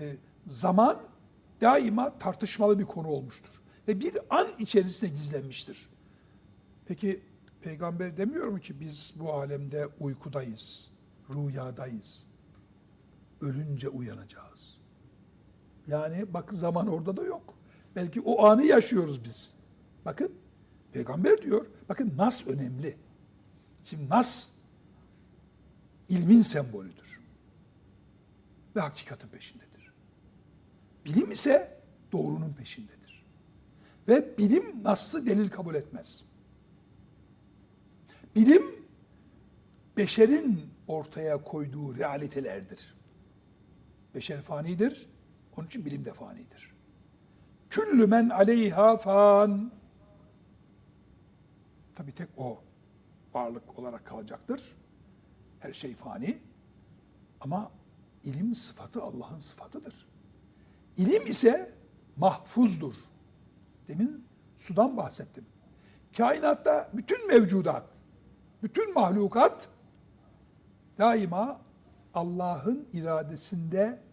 e, zaman daima tartışmalı bir konu olmuştur. Ve bir an içerisinde gizlenmiştir. Peki peygamber demiyor mu ki biz bu alemde uykudayız, rüyadayız. Ölünce uyanacağız. Yani bakın zaman orada da yok. Belki o anı yaşıyoruz biz. Bakın peygamber diyor. Bakın nas önemli. Şimdi nas ilmin sembolüdür. Ve hakikatin peşindedir. Bilim ise doğrunun peşindedir. Ve bilim nas'ı delil kabul etmez. Bilim beşerin ortaya koyduğu realitelerdir. Beşer fanidir. Onun için bilim de fanidir. Küllü men aleyha fan. Tabi tek o varlık olarak kalacaktır. Her şey fani. Ama ilim sıfatı Allah'ın sıfatıdır. İlim ise mahfuzdur. Demin sudan bahsettim. Kainatta bütün mevcudat, bütün mahlukat daima Allah'ın iradesinde